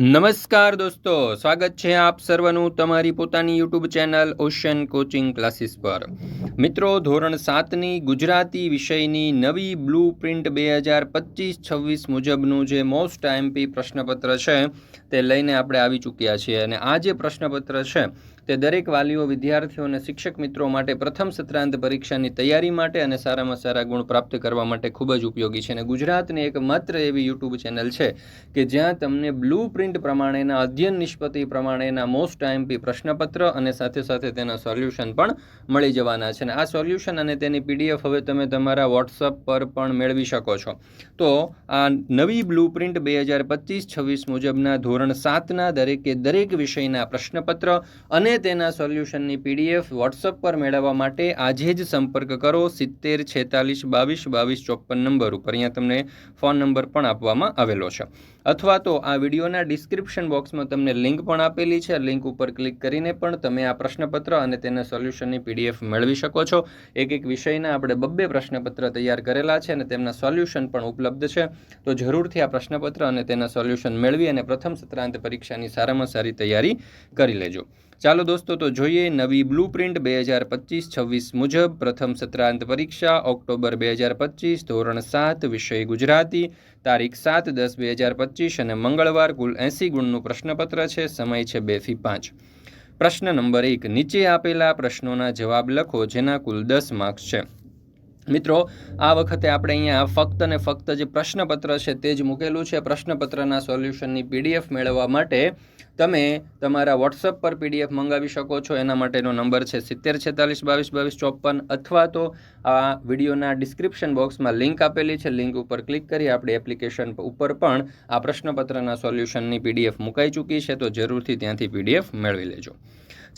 નમસ્કાર દોસ્તો, સ્વાગત છે આપ સર્વનું તમારી પોતાની YouTube channel Ocean Coaching Classes પર. મિત્રો, ધોરણ સાતની ગુજરાતી વિષયની નવી બ્લુ પ્રિન્ટ બે હજાર પચીસ છવ્વીસ મુજબનું જે મોસ્ટ આઈએમપી પ્રશ્નપત્ર છે, તે લઈને આપણે આવી ચૂક્યા છીએ. અને આ જે પ્રશ્નપત્ર છે, તે દરેક વાલીઓ, વિદ્યાર્થીઓ અને શિક્ષક મિત્રો માટે પ્રથમ સત્રાંત પરીક્ષાની તૈયારી માટે અને સારામાં સારા ગુણ પ્રાપ્ત કરવા માટે ખૂબ જ ઉપયોગી છે. અને ગુજરાતની એક માત્ર એવી યુટ્યુબ ચેનલ છે કે જ્યાં તમને બ્લુ પ્રિન્ટ પ્રમાણેના, અધ્યયન નિષ્પતિ પ્રમાણેના મોસ્ટ આઈએમપી પ્રશ્નપત્ર અને સાથે સાથે તેના સોલ્યુશન પણ મળી જવાના છે. અને આ સોલ્યુશન અને તેની પીડીએફ હવે તમે તમારા વોટ્સઅપ પર પણ મેળવી શકો છો. તો આ નવી બ્લુ પ્રિન્ટ બે હજાર પચીસ છવ્વીસ મુજબના ધોરણ સાતના દરેકે દરેક વિષયના પ્રશ્નપત્ર અને તેના સોલ્યુશનની પીડીએફ વોટ્સઅપ પર મેળવવા માટે આજે જ સંપર્ક કરો. સિત્તેર, છેતાલીસ, બાવીસ બાવીસ, ચોપન નંબર ઉપર. અહીંયા તમને ફોન નંબર પણ આપવામાં આવેલો છે. અથવા તો આ વિડીયોના ડિસ્ક્રિપ્શન બોક્સમાં તમને લિંક પણ આપેલી છે. લિંક ઉપર ક્લિક કરીને પણ તમે આ પ્રશ્નપત્ર અને તેના સોલ્યુશનની પીડીએફ મેળવી શકો છો. એક એક વિષયના આપણે બબ્બે પ્રશ્નપત્ર તૈયાર કરેલા છે અને તેમના સોલ્યુશન પણ ઉપલબ્ધ છે. તો જરૂરથી આ પ્રશ્નપત્ર અને તેના સોલ્યુશન મેળવી અને પ્રથમ સત્રાંત પરીક્ષાની સારામાં સારી તૈયારી કરી લેજો. ચાલો દોસ્તો, તો જોઈએ નવી બ્લુ પ્રિન્ટ બે હજાર પચીસ છવ્વીસ મુજબ. પ્રથમ સત્રાંત પરીક્ષા, ઓક્ટોબર બે હજાર પચીસ, ધોરણ સાત, વિષય ગુજરાતી. તારીખ સાત, દસ બે હજાર પચીસ અને મંગળવાર કુલ એંસી ગુણનું પ્રશ્નપત્ર છે, સમય છે બેથી પાંચ. પ્રશ્ન નંબર એક, નીચે આપેલા પ્રશ્નોના જવાબ લખો, જેના કુલ દસ માર્ક્સ છે. મિત્રો, આ વખતે આપણે અહીંયા ફક્ત ને ફક્ત જે પ્રશ્નપત્ર છે, તે જ મૂકેલું છે. પ્રશ્નપત્રના સોલ્યુશનની પીડીએફ મેળવવા માટે તમે તમારા વોટ્સઅપ પર પીડીએફ મંગાવી શકો છો. એના માટેનો નંબર છે સિત્તેર છેતાલીસ બાવીસ બાવીસ ચોપન અથવા તો આ વિડીયોના ડિસ્ક્રિપ્શન બોક્સમાં લિંક આપેલી છે. લિંક ઉપર ક્લિક કરી આપણી એપ્લિકેશન ઉપર પણ આ પ્રશ્નપત્રના સોલ્યુશનની પીડીએફ મુકાઈ ચૂકી છે. તો જરૂરથી ત્યાંથી પીડીએફ મેળવી લેજો.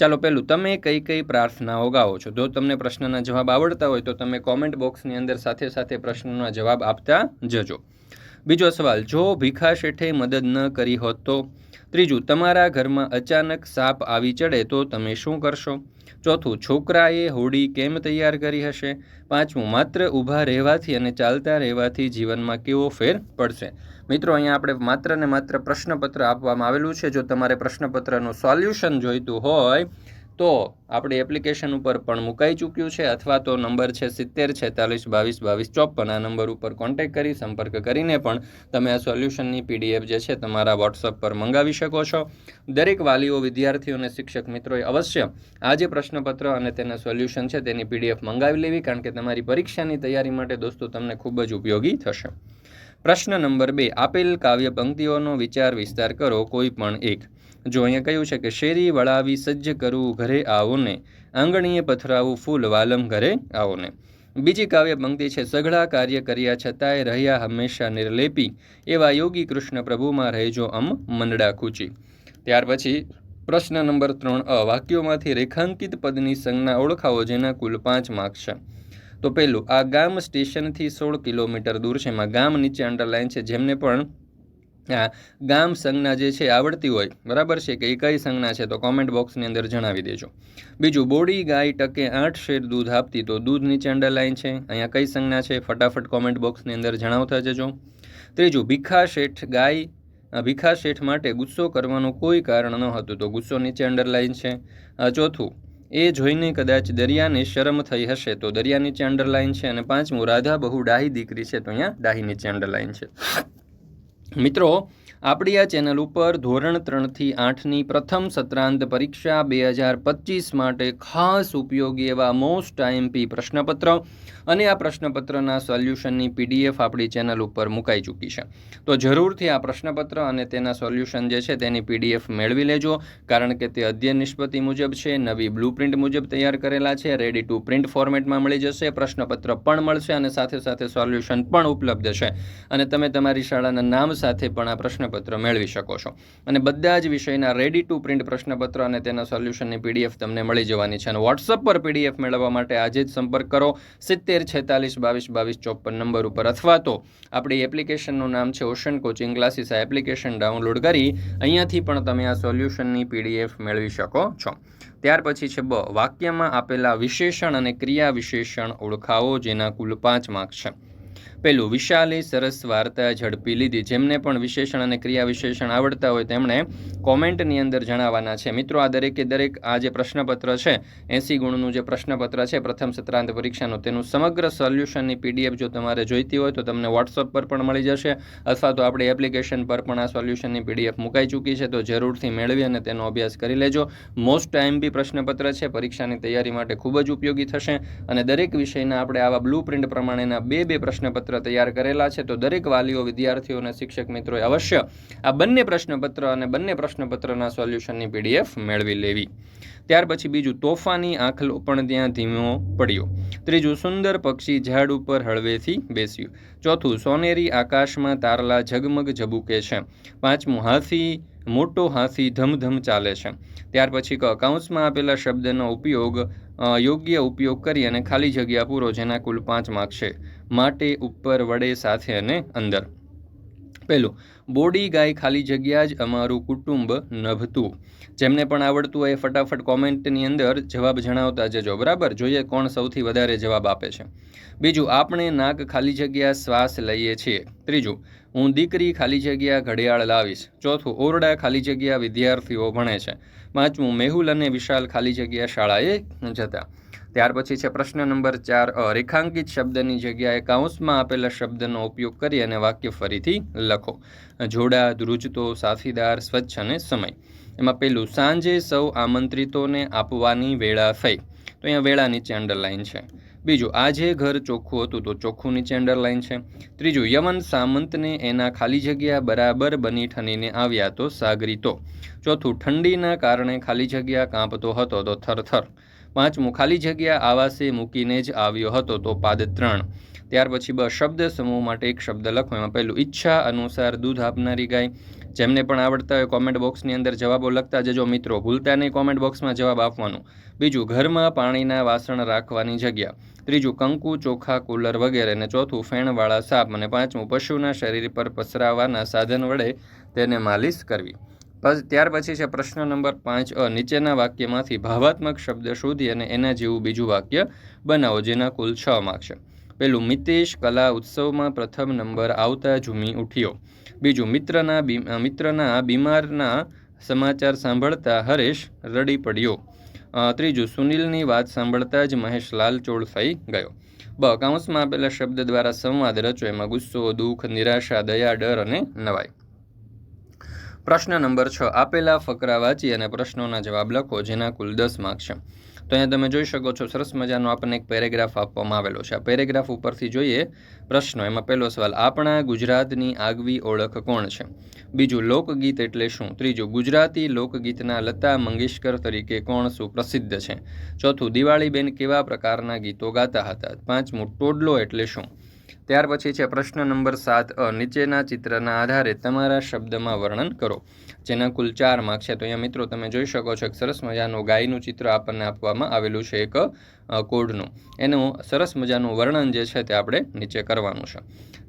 ચાલો પહેલું તમે કઈ કઈ પ્રાર્થનાઓ ગાઓ છો? જો તમને પ્રશ્નના જવાબ આવડતા હોય તો તમે કોમેન્ટ બોક્સની અંદર સાથે સાથે પ્રશ્નના જવાબ આપતા જજો. બીજો સવાલ, જો ભીખા શેઠે મદદ ન કરી હોત તો? ત્રીજું, તમારા ઘરમાં અચાનક સાપ આવી ચડે તો તમે શું કરશો? ચોથું, છોકરાએ હોડી કેમ તૈયાર કરી હશે? પાંચમું, માત્ર ઊભા રહેવાથી અને ચાલતા રહેવાથી જીવનમાં કેવો ફેર પડશે? મિત્રો, અહીંયા આપણે માત્ર ને માત્ર પ્રશ્નપત્ર આપવામાં આવેલું છે. જો તમારે પ્રશ્નપત્રનું સોલ્યુશન જોઈતું હોય તો આપણી એપ્લિકેશન ઉપર પણ મુકાઈ ચૂક્યું છે, અથવા તો નંબર છે સિત્તેર, છેતાલીસ, બાવીસ બાવીસ, ચોપન, આ નંબર ઉપર કોન્ટેક્ટ કરી, સંપર્ક કરીને પણ તમે આ સોલ્યુશનની પીડીએફ જે છે તમારા વોટ્સઅપ પર મંગાવી શકો છો. દરેક વાલીઓ, વિદ્યાર્થીઓ અને શિક્ષક મિત્રોએ અવશ્ય આ જે પ્રશ્નપત્ર અને તેના સોલ્યુશન છે તેની પીડીએફ મંગાવી લેવી, કારણ કે તમારી પરીક્ષાની તૈયારી માટે દોસ્તો તમને ખૂબ જ ઉપયોગી થશે. પ્રશ્ન નંબર બે, આપેલ કાવ્ય પંક્તિઓનો વિચાર વિસ્તાર કરો, કોઈ પણ એક. જો અહીંયા કહ્યું છે કે શેરી વળાવી સજ્જ કરવું ઘરે આવો ને આંગણીએ પથરાવું ફૂલ વાલમ ઘરે આવો ને બીજી કાવ્ય પંક્તિ છે, સઘળા કાર્ય કર્યા છતાંય રહ્યા હંમેશા નિર્લેપી. એવા યોગી કૃષ્ણ પ્રભુમાં રહેજો અમ મંડળા ખૂચી ત્યાર પછી પ્રશ્ન નંબર ત્રણ, અ, વાક્યોમાંથી રેખાંકિત પદની સંજ્ઞા ઓળખાવો જેના કુલ પાંચ માર્ક છે. તો પહેલું, આ ગામ સ્ટેશનથી સોળ કિલોમીટર દૂર છે. એમાં ગામ નીચે અંડરલાઇન છે. જેમને પણ ગામ સંજ્ઞા જે છે આવડતી હોય, બરાબર છે કે એ કઈ સંજ્ઞા છે તો કોમેન્ટ બોક્સની અંદર જણાવી દેજો. બીજું, બોડી ગાય ટકે આઠ શેર દૂધ આપતી તો દૂધ નીચે અંડરલાઈન છે, અહીંયા કઈ સંજ્ઞા છે ફટાફટ કોમેન્ટ બોક્સની અંદર જણાવતા જજો. ત્રીજું, ભીખા શેઠ ગાય ભીખા શેઠ માટે ગુસ્સો કરવાનું કોઈ કારણ ન હતું તો ગુસ્સો નીચે અંડરલાઈન છે. ચોથું, એ જોઈને કદાચ દરિયાને શરમ થઈ હશે તો દરિયા નીચે અંડરલાઈન છે અને પાંચમું, રાધા બહુ ડાહી દીકરી છે તો અહીંયા ડાહી નીચે અંડરલાઈન છે. મિત્રો, આપણી આ ચેનલ ઉપર ધોરણ ત્રણથી આઠની પ્રથમ સત્રાંત પરીક્ષા બે હજાર પચીસ માટે ખાસ ઉપયોગી એવા મોસ્ટ આઈએમપી પ્રશ્નપત્ર અને આ પ્રશ્નપત્રના સોલ્યુશનની પીડીએફ આપણી ચેનલ ઉપર મુકાઈ ચૂકી છે. તો જરૂરથી આ પ્રશ્નપત્ર અને તેના સોલ્યુશન જે છે તેની પીડીએફ મેળવી લેજો, કારણ કે તે અધ્યયન નિષ્પતિ મુજબ છે, નવી બ્લુ પ્રિન્ટ મુજબ તૈયાર કરેલા છે રેડી ટુ પ્રિન્ટ ફોર્મેટમાં મળી જશે, પ્રશ્નપત્ર પણ મળશે અને સાથે સાથે સોલ્યુશન પણ ઉપલબ્ધ છે. અને તમે તમારી શાળાના નામ સાથે પણ આ પ્રશ્નપત્ર મેળવી શકો છો. અને બધા જ વિષયના રેડી ટુ પ્રિન્ટ પ્રશ્નપત્ર અને તેના સોલ્યુશનની પીડીએફ તમને મળી જવાની છે. અને વોટ્સઅપ પર પીડીએફ મેળવવા માટે આજે જ સંપર્ક કરો. સિત્તેર, છેતાલીસ, બાવીસ બાવીસ, ચોપન નંબર ઉપર અથવા તો આપણી એપ્લિકેશનનું નામ છે ઓશન કોચિંગ ક્લાસીસ આ એપ્લિકેશન ડાઉનલોડ કરી અહીંયાથી પણ તમે આ સોલ્યુશનની પીડીએફ મેળવી શકો છો. ત્યાર પછી છે બ, વાક્યમાં આપેલા વિશેષણ અને ક્રિયા વિશેષણ ઓળખાવો, જેના કુલ પાંચ માર્ક છે. પેલું વિશાલે સરસ વાર્તા ઝડપી લીધી. જેમને પણ વિશેષણ અને ક્રિયા વિશેષણ આવડતા હોય તેમણે કોમેન્ટની અંદર જણાવવાના છે. મિત્રો, આ દરેકે દરેક આ જે પ્રશ્નપત્ર છે, એંસી ગુણનું જે પ્રશ્નપત્ર છે, પ્રથમ સત્રાંત પરીક્ષાનું, તેનું સમગ્ર સોલ્યુશનની પીડીએફ જો તમારે જોઈતી હોય તો તમને વોટ્સઅપ પર પણ મળી જશે, અથવા તો આપણી એપ્લિકેશન પર પણ આ સોલ્યુશનની પીડીએફ મુકાઈ ચૂકી છે, તો જરૂરથી મેળવી અને તેનો અભ્યાસ કરી લેજો. મોસ્ટ ટાઈમ બી પ્રશ્નપત્ર છે, પરીક્ષાની તૈયારી માટે ખૂબ જ ઉપયોગી થશે, અને દરેક વિષયના આપણે આવા બ્લુ પ્રિન્ટ પ્રમાણેના બે બે પ્રશ્નપત્ર તૈયાર કરેલા છે, તો દરેક વાલીઓ, વિદ્યાર્થીઓ અને શિક્ષક મિત્રોએ અવશ્ય આ બંને પ્રશ્નપત્ર અને બંને પ્રશ્નપત્રના સોલ્યુશનની પીડીએફ મેળવી લેવી. ત્યાર પછી બીજું, તોફાની આંખલો પણ ત્યાં ધીમો પડ્યો. ત્રીજું, સુંદર પક્ષી ઝાડ ઉપર હળવેથી બેસ્યું. ચોથું, સોનેરી આકાશમાં તારલા ઝગમગ ઝબુકે છે. પાંચમું, હાથી, મોટો હાથી ધમધમ ચાલે છે. ત્યાર પછી કાઉન્સમાં આપેલા શબ્દનો ઉપયોગ યોગ્ય ઉપયોગ કરી અને ખાલી જગ્યા પૂરો જેના કુલ પાંચ માર્ક છે. માટે ઉપર, વડે, સાથે અને અંદર. પહેલું, બોડી ગાય ખાલી જગ્યા જ અમારું કુટુંબ નભતું. જેમને પણ આવડતું હોય ફટાફટ કોમેન્ટની અંદર જવાબ જણાવતા જજો, બરાબર? જોઈએ કોણ સૌથી વધારે જવાબ આપે છે. બીજું, આપણે નાક ખાલી જગ્યા શ્વાસ લઈએ છીએ. ત્રીજું હું દીકરી ખાલી જગ્યા ઘડિયાળ લાવીશ. ચોથું, ઓરડા ખાલી જગ્યા વિદ્યાર્થીઓ ભણે છે. પાંચમું, મેહુલ અને વિશાલ ખાલી જગ્યા શાળાએ જતા. ત્યાર પછી છે પ્રશ્ન નંબર ચાર રેખાંકિત શબ્દની જગ્યાએ કાઉન્સમાં આપેલા શબ્દનો ઉપયોગ કરી અને વાક્ય ફરીથી લખો. જોડા, ધ્રુજતો, સાથીદાર, સ્વચ્છ અને સમય. એમાં પેલું, સાંજે સૌ આમંત્રિતોને આપવાની વેળા થઈ. તો અહીંયા વેળા નીચે અંડરલાઇન છે. બીજું આજે ઘર ચોખ્ખું હતું તો ચોખ્ખું નીચે અંડરલાઇન છે. ત્રીજું, યમન સામંતને એના ખાલી જગ્યા બરાબર બની ઠનીને આવ્યા તો સાગરીતો ચોથું, ઠંડીના કારણે ખાલી જગ્યા કાંપતો હતો તો થરથર. પાંચમું, ખાલી જગ્યા આવાસે મૂકીને જ આવ્યો હતો તો પાદ ત્રણ. ત્યાર પછી બ શબ્દ સમૂહ માટે એક શબ્દ લખો. એમાં પહેલું, ઈચ્છા અનુસાર દૂધ આપનારી ગાય. જેમને પણ આવડતા હોય કોમેન્ટ બોક્સની અંદર જવાબો લખતા જજો મિત્રો. ભૂલતા નહીં કોમેન્ટ બોક્સમાં જવાબ આપવાનું. બીજું, ઘરમાં પાણીના વાસણ રાખવાની જગ્યા. ત્રીજું, કંકુ, ચોખા, કુલર વગેરે. અને ચોથું, ફેણવાળા સાપ. અને પાંચમું, પશુના શરીર પર પસરાવાના સાધન વડે તેને માલિશ કરવી. ત્યાર પછી છે પ્રશ્ન નંબર પાંચ, અ, નીચેના વાક્યમાંથી ભાવાત્મક શબ્દ શોધી અને એના જેવું બીજું વાક્ય બનાવો, જેના કુલ છ માર્ક છે. પેલું મિતેશ કલા ઉત્સવમાં પ્રથમ નંબર આવતા ઝૂમી ઉઠ્યો. બીજું મિત્રના મિત્રના બીમારના સમાચાર સાંભળતા હરેશ રડી પડ્યો. ત્રીજું સુનિલની વાત સાંભળતા જ મહેશ લાલચોળ થઈ ગયો. બ કાઉન્સમાં આપેલા શબ્દ દ્વારા સંવાદ રચો એમાં ગુસ્સો, દુઃખ, નિરાશા, દયા, ડર અને નવાઈ. પ્રશ્ન નંબર છ, આપેલા ફકરા વાંચી અને પ્રશ્નોના જવાબ લખો, જેના કુલ દસ માર્ક છે. તો અહીંયા તમે જોઈ શકો છો, સરસ મજાનો આપણને એક પેરેગ્રાફ આપવામાં આવેલો છે. આ પેરેગ્રાફ ઉપરથી જોઈએ પ્રશ્નો. એમાં પહેલો સવાલ, આપણા ગુજરાતની આગવી ઓળખ કોણ છે? બીજું, લોકગીત એટલે શું? ત્રીજું, ગુજરાતી લોકગીતના લતા મંગેશકર તરીકે કોણ સુપ્રસિદ્ધ છે? ચોથું, દિવાળીબેન કેવા પ્રકારના ગીતો ગાતા હતા? પાંચમું, ટોડલો એટલે શું? ત્યાર પછી છે પ્રશ્ન નંબર સાત નીચેના ચિત્રના આધારે તમારા શબ્દમાં વર્ણન કરો. જેના કુલ ચાર માર્ક છે. તો અહીંયા મિત્રો તમે જોઈ શકો છો એક સરસ મજાનું ગાયનું ચિત્ર આપણને આપવામાં આવેલું છે. એક કોડનું. એનું સરસ મજાનું વર્ણન જે છે તે આપણે નીચે કરવાનું છે.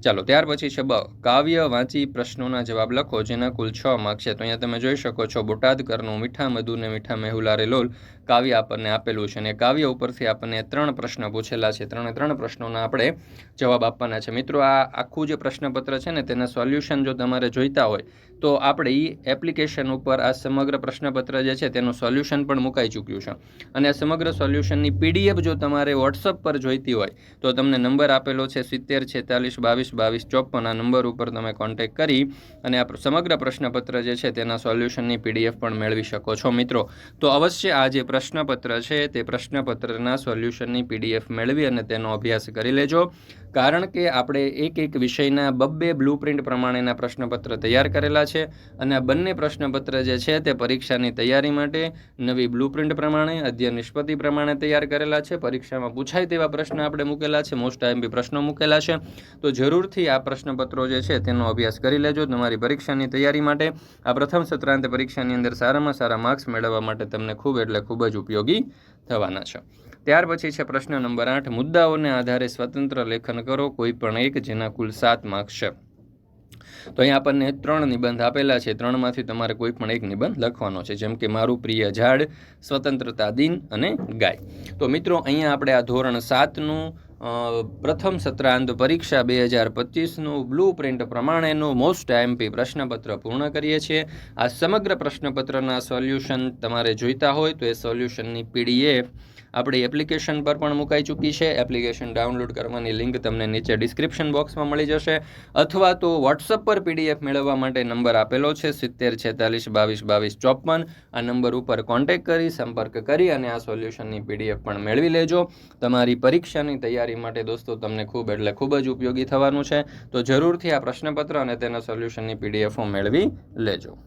ચાલો, ત્યાર પછી છે બ, કાવ્ય વાંચી પ્રશ્નોના જવાબ લખો, જેના કુલ છ માર્ક છે. તો અહીંયા તમે જોઈ શકો છો, બોટાદકરનું મીઠા મધુ ને મીઠા મેહુલારે લોલ કાવ્ય આપણને આપેલું છે. અને કાવ્ય ઉપરથી આપણને ત્રણ પ્રશ્ન પૂછેલા છે. ત્રણે ત્રણ પ્રશ્નોના આપણે જવાબ આપવાના છે. મિત્રો, આ આખું જે પ્રશ્નપત્ર છે ને, તેના સોલ્યુશન જો તમારે જોઈતા હોય, તો આપણે એ એપ્લિકેશન ઉપર આ સમગ્ર પ્રશ્નપત્ર જે છે તેનું સોલ્યુશન પણ મુકાઈ ચૂક્યું છે. અને આ સમગ્ર સોલ્યુશનની પીડીએફ જો તમારે વોટ્સઅપ પર જોઈતી હોય, તો તમને નંબર આપેલો છે સિત્તેર, છેતાલીસ, બાવીસ બાવીસ, ચોપન. આ નંબર ઉપર તમે કોન્ટેક્ટ કરી અને આ સમગ્ર પ્રશ્નપત્ર જે છે તેના સોલ્યુશનની પીડીએફ પણ મેળવી શકો છો મિત્રો. તો અવશ્ય આ જે પ્રશ્નપત્ર છે તે પ્રશ્નપત્રના સોલ્યુશનની પીડીએફ મેળવી અને તેનો અભ્યાસ કરી લેજો. કારણ કે આપણે એક એક વિષયના બબ્બે બ્લુપ્રિન્ટ પ્રમાણેના પ્રશ્નપત્ર તૈયાર કરેલા છે અને આ બંને પ્રશ્નપત્ર જે છે તે પરીક્ષાની તૈયારી માટે નવી બ્લુપ્રિન્ટ પ્રમાણે, અધ્યયન નિષ્પત્તિ પ્રમાણે તૈયાર કરેલા છે. પરીક્ષામાં પૂછાય તેવા પ્રશ્ન આપણે મૂકેલા છે. મોસ્ટ આઈએમપી પ્રશ્નો મૂકેલા છે. તો જરૂરથી આ પ્રશ્નપત્રો જે છે તેનો અભ્યાસ કરી લેજો તમારી પરીક્ષાની તૈયારી માટે. આ પ્રથમ સત્રાંત પરીક્ષાની અંદર સારામાં સારા માર્ક્સ મેળવવા માટે તમને ખૂબ એટલે ખૂબ જ ઉપયોગી થવાના છે. ત્યાર પછી છે પ્રશ્ન નંબર આઠ. મુદ્દાઓને આધારે સ્વતંત્ર લેખન કરો કોઈ પણ એક જેના કુલ સાત માર્ક્સ છે. તો અહીંયા આપણને ત્રણ નિબંધ આપેલા છે. ત્રણમાંથી તમારે કોઈ પણ એક નિબંધ લખવાનો છે. જેમ કે મારું પ્રિય ઝાડ, સ્વતંત્રતા દિન અને ગાય. તો મિત્રો, અહીંયા આપણે આ ધોરણ સાતનું પ્રથમ સત્રાંત પરીક્ષા બે હજાર પચીસનું બ્લુ પ્રિન્ટ પ્રમાણેનું મોસ્ટ આઈએમપી પ્રશ્નપત્ર પૂર્ણ કરીએ છીએ. આ સમગ્ર પ્રશ્નપત્રના સોલ્યુશન તમારે જોઈતા હોય તો એ સોલ્યુશનની પીડીએફ આપણી એપ્લિકેશન પર પણ મુકાઈ ચૂકી છે. એપ્લિકેશન ડાઉનલોડ કરવાની લિંક તમને નીચે ડિસ્ક્રિપ્શન બોક્સમાં મળી જશે. અથવા તો વોટ્સઅપ પર પીડીએફ મેળવવા માટે નંબર આપેલો છે સિત્તેર છેતાલીસ બાવીસ બાવીસ ચોપન. આ નંબર ઉપર કોન્ટેક્ટ કરી, સંપર્ક કરી અને આ સોલ્યુશનની પીડીએફ પણ મેળવી લેજો. તમારી પરીક્ષાની તૈયારી માટે દોસ્તો તમને ખૂબ એટલે ખૂબ જ ઉપયોગી થવાનું છે. તો જરૂરથી આ પ્રશ્નપત્ર અને તેના સોલ્યુશનની પીડીએફો મેળવી લેજો.